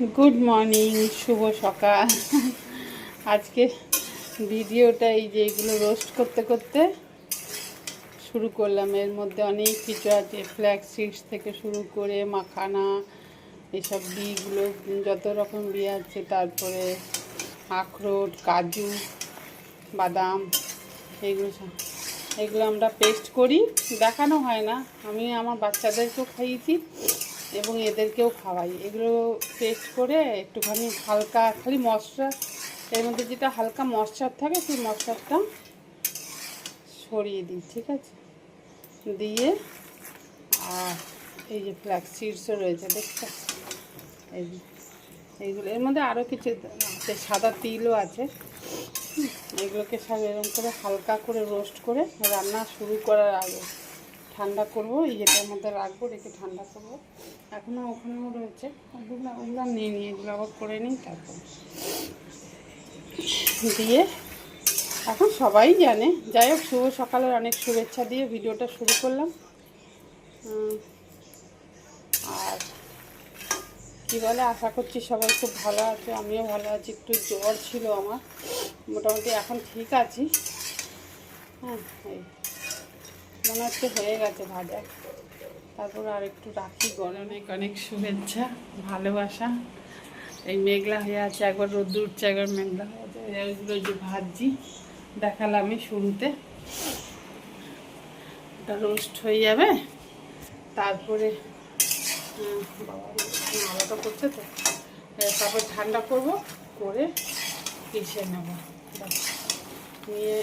Good morning শুভ সকাল। আজকে ভিডিওটা এই যে এগুলো রোস্ট করতে করতে শুরু করলাম। এর মধ্যে অনেক কিছু আছে ফ্ল্যাক্স সিডস থেকে শুরু করে মাখানা, এসব বিগুলো যত রকম বি আছে, তারপরে আখরোট, কাজু, বাদাম, এগুলো এগুলো আমরা পেস্ট করি। দেখানো হয় না। আমি আমার বাচ্চাদেরকেও খাইয়েছি। এবং এদেরকেও খাওয়াই। এগুলো পেস্ট করে একটুখানি হালকা, খালি মশলা, এর মধ্যে যেটা হালকা মশলার থাকে, সেই মশলাটা সরিয়ে দিই, ঠিক আছে? দিয়ে, আর এই যে ফ্ল্যাক্স সিডসও রয়েছে, দেখছ? এই এইগুলো, এর মধ্যে আরও কিছু আছে সাদা তিলও আছে এগুলোকে সব এরকম করে হালকা করে রোস্ট করে রান্না শুরু করার আগে। ঠান্ডা করব ইয়েটার মধ্যে রাখব রেখে ঠান্ডা করব। এখনও ওখানেও রয়েছে। ওগুলো ওগুলো নিয়ে নিয়ে এগুলো আবার করে নিই, তারপর দিয়ে এখন সবাই জানে। যাই হোক, শুভ সকালের অনেক শুভেচ্ছা দিয়ে ভিডিওটা শুরু করলাম। আর কী বলে, আশা করছি সবাই খুব ভালো আছে, আমিও ভালো আছি। একটু জ্বর ছিল আমার। মোটামুটি এখন ঠিক আছি। হ্যাঁ এই। মনে হচ্ছে হয়ে গেছে ভাজা। তারপর আর একটু রাখি গরম অনেক শুভেচ্ছা, ভালোবাসা। এই মেঘলা হয়ে আছে, একবার রোদ্দুর উঠছে, একবার মেঘলা হয়ে আছে। এইগুলো যে ভাজি আমি শুরুতে। এটা রোস্ট হয়ে যাবে। তারপরে মালাটা করছে তো। তারপর ঠান্ডা করব, করে পিছিয়ে নেব। নিয়ে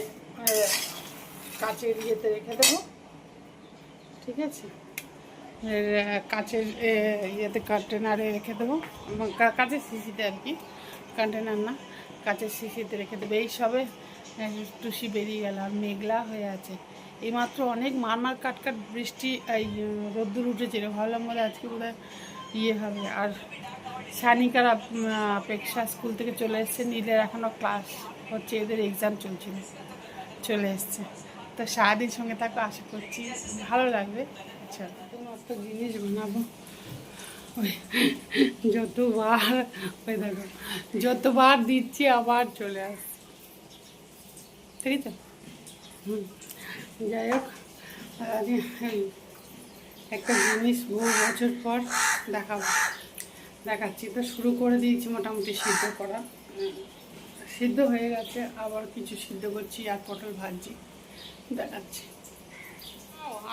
কাচের ইয়েতে রেখে দেবো। ঠিক আছে? কাচের ইয়েতে কন্টেনারে রেখে দেবো। কাচের শিশিতে আর কি। কন্টেনার না, কাচের শিশিতে রেখে দেবো। এই সবে টুসি বেরিয়ে গেল আর মেঘলা হয়ে আছে। এইমাত্র অনেক মারমার কাটকাট বৃষ্টি, এই, রোদ্দুর উঠেছিল ভাবলাম বলে আজকে বোধহয় ইয়ে হবে। আর সানিকার অপেক্ষা স্কুল থেকে চলে এসছে। নীলের এখনও ক্লাস হচ্ছে। এদের এক্সাম চলছিল। চলে এসছে। তো সারাদিন সঙ্গে থাকো, আশা করছি ভালো লাগবে। আচ্ছা। একটা জিনিস বানাবো। যতবার, ওই দেখো, যতবার দিচ্ছি আবার চলে আসছে ঠিক আছে? হুম। যাই হোক একটা জিনিস বহু বছর পর দেখাবো। দেখাচ্ছি তো, শুরু করে দিয়েছি মোটামুটি সিদ্ধ করা। সিদ্ধ হয়ে গেছে, আবার কিছু সিদ্ধ করছি, আর পটল ভাজছি। দেখাচ্ছি।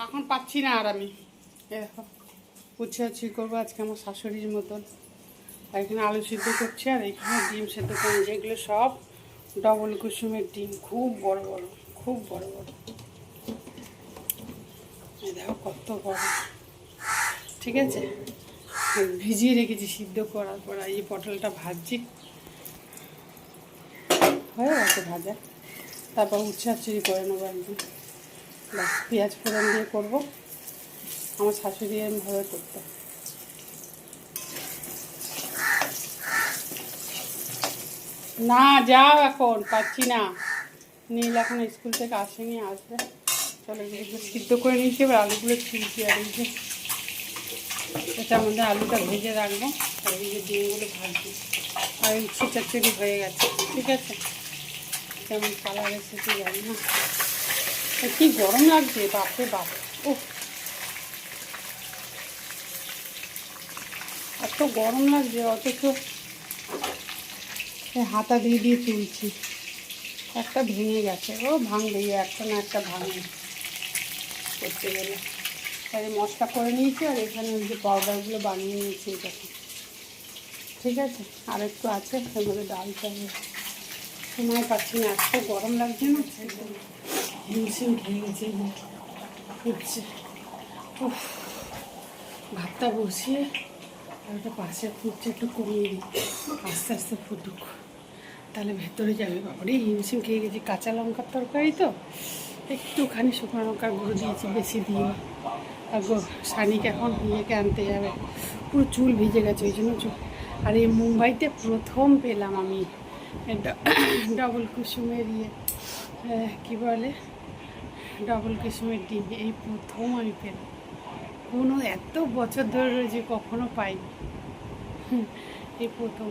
এখন পাচ্ছি না আর আমি। দেখো উচ্ছে আছি করব আজকে আমার শাশুড়ির মতন। এখানে আলু সিদ্ধ করছি, আর এখানে ডিম সিদ্ধ করে যেগুলো সব ডবল কুসুমের ডিম, খুব বড় বড়, খুব বড় বড়। দেখো কত বড়। ঠিক আছে? ভিজিয়ে রেখেছি সিদ্ধ করার পর এই পটলটা ভাজছি। হয়ে গেছে ভাজা। তারপর উচ্ছে করে নেব একদিন ব্যাস, পেঁয়াজ ফোড়ন দিয়ে করব। আমার শাশুড়ি এমভাবে করতো। না, যাও এখন পাচ্ছি না। নীল এখন স্কুল থেকে আসেনি আসবে। চলো এগুলো সিদ্ধ করে নিয়েছি, এবার আলুগুলো ছিলছি আর এই যে এটার মধ্যে আলুটা ভেজে রাখব। আর এই যে ডিমগুলো ভাজছি আর উচ্ছে হয়ে গেছে, ঠিক আছে? কেমন কালার এসেছে জানি না। কি গরম লাগছে, বাপরে বাপ। ও এত গরম লাগছে, অথচ হাতা দিয়ে দিয়ে তুলছি। একটা ভেঙে গেছে, ও ভাঙবে একটা না একটা ভাঙবে। করতে গেলে। তাহলে মশলা করে নিয়েছি, আর এখানে ওই যে পাউডারগুলো বানিয়ে নিয়েছি এটা ঠিক আছে? আর একটু আছে এর মধ্যে ডাল চাই সময় পাচ্ছি না, এত গরম লাগছে না হিমশিম খেয়ে গেছে ফুটছে উফ, ভাতটা বসিয়ে আর ওটা পাশে ফুটছে একটু কমিয়ে দিই। আস্তে আস্তে ফুটুক। তাহলে ভেতরে যাবে বাবারে হিমশিম খেয়ে গেছি, কাঁচা লঙ্কার তরকারি তো। একটুখানি শুকনো লঙ্কার গুঁড়ো দিয়েছি বেশি দিয়ে। আর সানিক এখন ইয়েকে আনতে যাবে। পুরো চুল ভিজে গেছে, ওই জন্য চুল। আর এই মুম্বাইতে প্রথম পেলাম আমি। ডবল কুসুমের ইয়ে কী বলে ডবল কুসুমের ডিম এই প্রথম আমি পেলাম কোনো এত বছর ধরে রয়েছে কখনো পাইনি এই প্রথম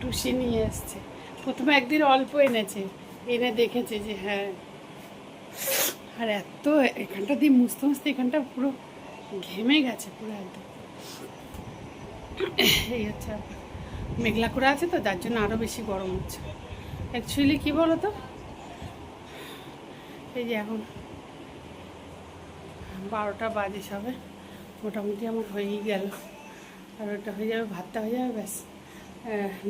টুসি নিয়ে এসছে প্রথমে একদিন অল্প এনেছে। এনে দেখেছে যে হ্যাঁ। আর এত এখানটা দিয়ে মুছতে মুছতে এখানটা পুরো ঘেমে গেছে, পুরো একদম। এই হচ্ছে। মেঘলা করে আছে তো, যার জন্য আরও বেশি গরম হচ্ছে। অ্যাকচুয়ালি কী বলো তো এই যে এখন বারোটা বাজে সবে, মোটামুটি আমার হয়েই গেল। আর ওটা হয়ে যাবে, ভাতটা হয়ে যাবে, ব্যাস।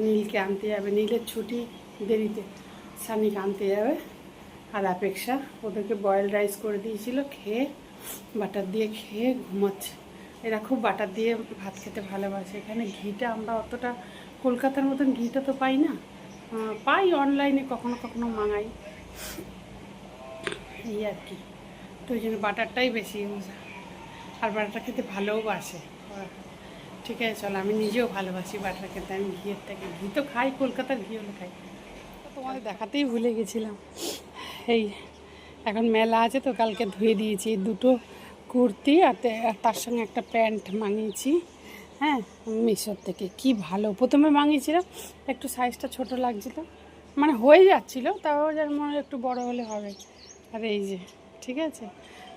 নীলকে আনতে যাবে, নীলের ছুটি দেরিতে। সানিকে আনতে যাবে। আর অপেক্ষা, ওদেরকে বয়েল রাইস করে দিয়েছিল, খেয়ে বাটার দিয়ে খেয়ে ঘুমাচ্ছে। এরা খুব বাটার দিয়ে ভাত খেতে ভালোবাসে। এখানে ঘিটা আমরা অতটা কলকাতার মতন ঘিটা তো পাই না। পাই অনলাইনে কখনো কখনো মাঙাই এই আর কি। তো ওই জন্য বাটারটাই বেশি ইউজ আর বাটারটা খেতে ভালোও বাসে। ঠিক আছে, চলো, আমি নিজেও ভালোবাসি বাটার খেতে। আমি ঘিয়ের থেকে ঘি তো খাই, কলকাতার ঘি হলে খাই। তোমাদের দেখাতেই ভুলে গেছিলাম। এই, এখন মেলা আছে তো, কালকে ধুয়ে দিয়েছি। দুটো কুর্তি আর তার সঙ্গে একটা প্যান্ট মাঙিয়েছি। হ্যাঁ মিশোর থেকে। কি ভালো। প্রথমে মাঙিয়েছিলাম একটু সাইজটা ছোট লাগছিল। মানে হয়ে যাচ্ছিল, তাও যেন মনে একটু বড় হলে হবে। আর এই যে, ঠিক আছে?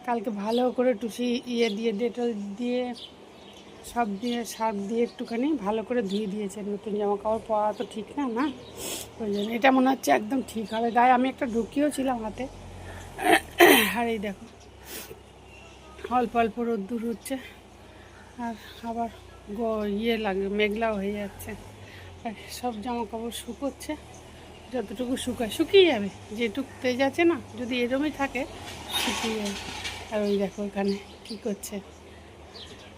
কালকে ভালো করে টুসি ইয়ে দিয়ে, ডেটল দিয়ে, সব দিয়ে সার্ফ দিয়ে একটুখানি ভালো করে ধুয়ে দিয়েছে। নতুন জামা কাপড় পরা তো ঠিক না না? ওই জন্য। এটা মনে হচ্ছে একদম ঠিক হবে। গায়ে আমি একটা ঢুকিয়েও ছিলাম হাতে। আর এই দেখো, অল্প অল্প রোদ্দুর হচ্ছে। আর আবার ইয়ে লাগে, মেঘলাও হয়ে যাচ্ছে। আর সব জামা কাপড় শুকোচ্ছে। যতটুকু শুকায়, শুকিয়ে যাবে। যেটুকু তেজ আছে না, যদি এরমই থাকে, শুকিয়ে যাবে। আর ওই দেখো ওখানে কী করছে।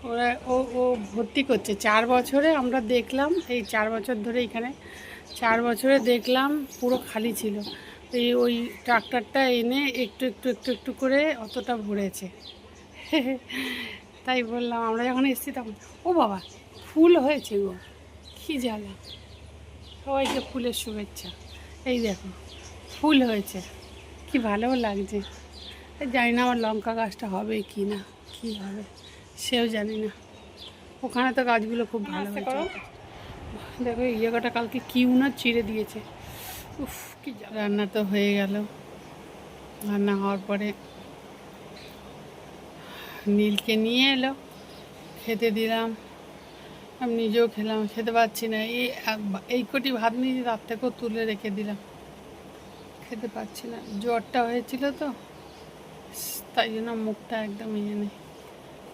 ওরা, ও ও ভর্তি করছে। চার বছরে আমরা দেখলাম, এই চার বছর ধরে এখানে, চার বছরে দেখলাম, পুরো খালি ছিল। এই ওই ট্রাক্টরটা এনে একটু একটু একটু একটু করে অতটা ভরেছে। তাই বললাম আমরা যখন এসেছি তখন ও বাবা ফুল হয়েছে গো কী জ্বালা। সবাইকে ফুলের শুভেচ্ছা। এই দেখো ফুল হয়েছে কি ভালো লাগছে। জানি না আমার লঙ্কা গাছটা হবে কি না কি হবে সেও জানি না। ওখানে তো গাছগুলো খুব ভালো হয়েছে। দেখো এই জায়গাটা কালকে কি উনার চিড়ে দিয়েছে। উফ কি রান্না তো হয়ে গেল। রান্না হওয়ার পরে নীলকে নিয়ে এলো, খেতে দিলাম। আমি নিজেও খেলাম, খেতে পারছি না। এই এই কোটি ভাত নিয়ে রাত থেকেও তুলে রেখে দিলাম। খেতে পারছি না। জ্বরটা হয়েছিল তো, তাই জন্য মুখটা একদম ইয়ে নেই।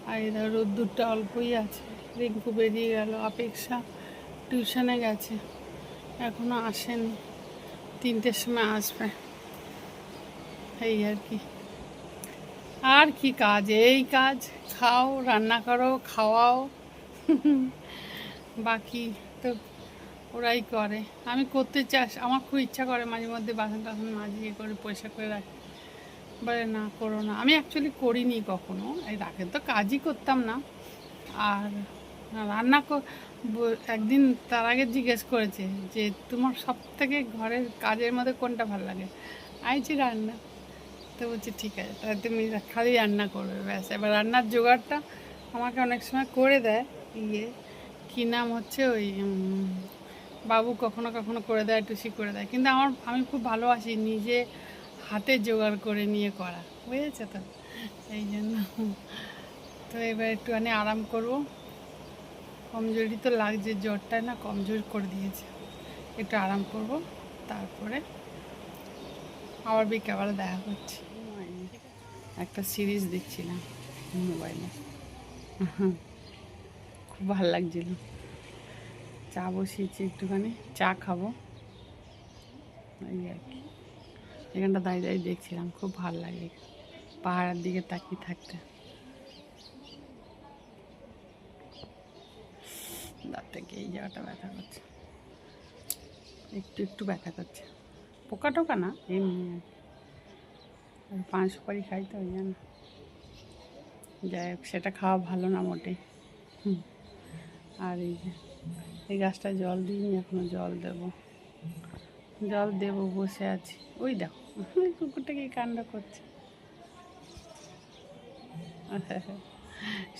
আর এরা রোদ্দুরটা অল্পই আছে। রিঙ্কু বেরিয়ে গেল, অপেক্ষা টিউশনে গেছে। এখনও আসেনি। তিনটের সময় আসবে। এই আর কি। আর কি কাজ? এই কাজ, খাও, রান্না করো, খাওয়াও। বাকি তো ওরাই করে। আমি করতে চাস, আমার খুব ইচ্ছা করে মাঝে মধ্যে বাসন টাসন মাজিয়ে করে পয়সা করে রাখি। বলে না, করো না। আমি অ্যাকচুয়ালি করিনি কখনো। এই রাখে তো কাজই করতাম না। আর রান্না একদিন তার আগে জিজ্ঞেস করেছে যে, তোমার সব থেকে ঘরের কাজের মধ্যে কোনটা ভালো লাগে? আইছি রান্না। তো বলছি, ঠিক আছে, তাহলে তুমি খালি রান্না করবে ব্যাস, এবার রান্নার জোগাড়টা আমাকে অনেক সময় করে দেয় ইয়ে কী নাম হচ্ছে ওই বাবু কখনো কখনো করে দেয়, টুসি করে দেয়। কিন্তু আমার, আমি খুব ভালোবাসি নিজে হাতে জোগাড় করে নিয়ে করা, বুঝেছে তো? এই জন্য। তো এবার একটুখানি আরাম করব। কমজোরি তো লাগছে জ্বরটা না কমজোর করে দিয়েছে। একটু আরাম করব, তারপরে আবার বিকেলবেলা দেখা করছি। একটা সিরিজ দেখছিলাম মোবাইলে। খুব ভালো লাগছিল। চা বসিয়েছি একটুখানি, চা খাব। এই আর কি। এখানটা দাঁড়িয়ে দাঁড়িয়ে দেখছিলাম, খুব ভালো লাগে। পাহাড়ের দিকে তাকিয়ে থাকতে। দাঁত থেকে এই জায়গাটা ব্যথা করছে। একটু একটু ব্যথা করছে। পোকা টোকা না, এমনি পান সুপারি খাই তো, ওই জন্য। যাই হোক, সেটা খাওয়া ভালো না মোটেই। আর এই যে, এই গাছটা জল দিইনি, এখনও জল দেব। জল দেব, বসে আছি। ওই দেখো ওই কুকুরটা কি কাণ্ড করছে।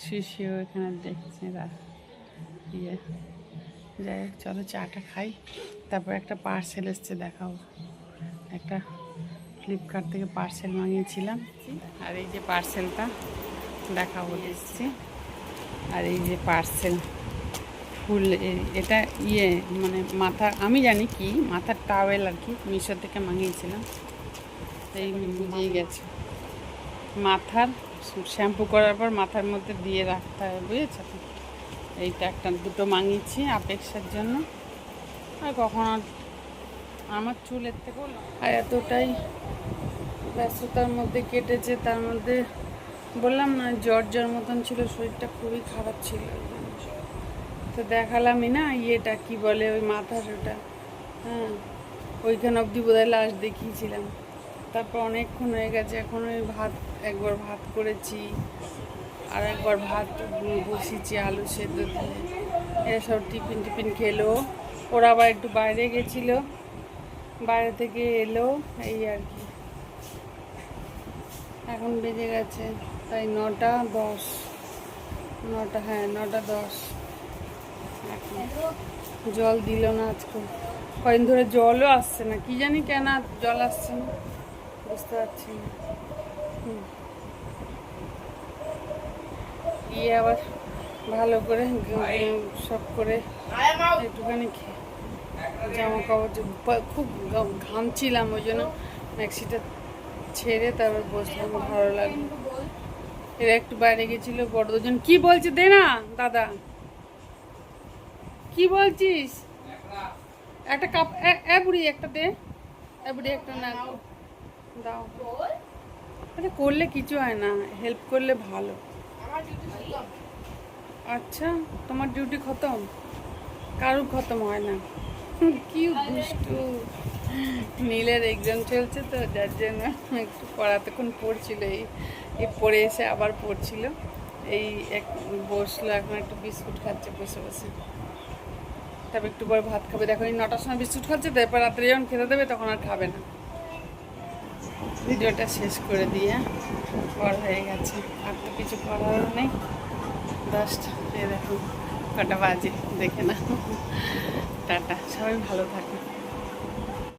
শিশিও এখানে দেখছে ইয়ে। যাই হোক, চলো চাটা খাই। তারপর একটা পার্সেল এসছে দেখাও একটা ফ্লিপকার্ট থেকে পার্সেল মাঙিয়েছিলাম আর এই যে পার্সেলটা দেখাবো এসছি আর এই যে পার্সেল ফুল এটা ইয়ে মানে মাথা, আমি জানি কি, মাথার টাওয়েল আর কি, মিশো থেকে মাঙিয়েছিলাম এই দিয়ে গেছে। মাথার শ্যাম্পু করার পর মাথার মধ্যে দিয়ে রাখতে হবে বুঝেছ? এইটা একটা, দুটো মাঙিয়েছি আপেক্ষার জন্য। আর কখনো আমার চুলের থেকেও। আর এতটাই ব্যস্ততার মধ্যে কেটেছে, তার মধ্যে বললাম না, জ্বর জ্বর মতন ছিল, শরীরটা খুবই খারাপ ছিল তো দেখালামই না, ইয়েটা কি বলে, ওই মাথার ওটা হ্যাঁ ওইখানে অবধি বোধহয় লাশ দেখিয়েছিলাম। তারপর অনেকক্ষণ হয়ে গেছে, এখন ওই ভাত, একবার ভাত করেছি, আর একবার ভাত বসিয়েছি, আলু সেদ্ধ দিয়ে। এসব টিফিন টিফিন খেলো। ওরা আবার একটু বাইরে গেছিল, বাইরে থেকে এলো, এই আর কি। এখন বেজে গেছে তাই নটা দশ। নটা হ্যাঁ নটা দশ। জল দিল না আজকে। কদিন ধরে জলও আসছে না। কি জানি কেন জল আসছে না। বুঝতে পারছি না। গিয়ে আবার ভালো করে সব করে একটুখানি জামা কাপড় খুব ঘামছিলাম ওই জন্য ম্যাক্সিটা ছেড়ে তারপর বসলাম ভালো লাগল। এরা একটু বাইরে গেছিল, বড় দুজন। কি বলছে দে না, দাদা। কি বলছিস? একটা কাপ বুড়ি একটা দে। এ বুড়ি একটা না। দাও। আরে করলে কিছু হয় না হেল্প করলে ভালো। আচ্ছা তোমার ডিউটি খতম? কারোর খতম হয় না? কি দুষ্টু। নীলের এক্সাম চলছে তো, যার জন্য একটু পড়াতক্ষণ পড়ছিল, এই পড়ে এসে আবার পড়ছিল। এই এক বসল, এখন একটু বিস্কুট খাচ্ছে বসে বসে। তারপর একটু পরে ভাত খাবে। দেখো, এই নটার সময় বিস্কুট খাচ্ছে, তারপর রাত্রে যখন খেতে দেবে তখন আর খাবে না। ভিডিওটা শেষ করে দিয়ে পর হয়ে গেছে। আর তো কিছু করারও নেই। দশটা দেখো, কটা বাজে, দেখে না টাটা, সবাই ভালো থাকে।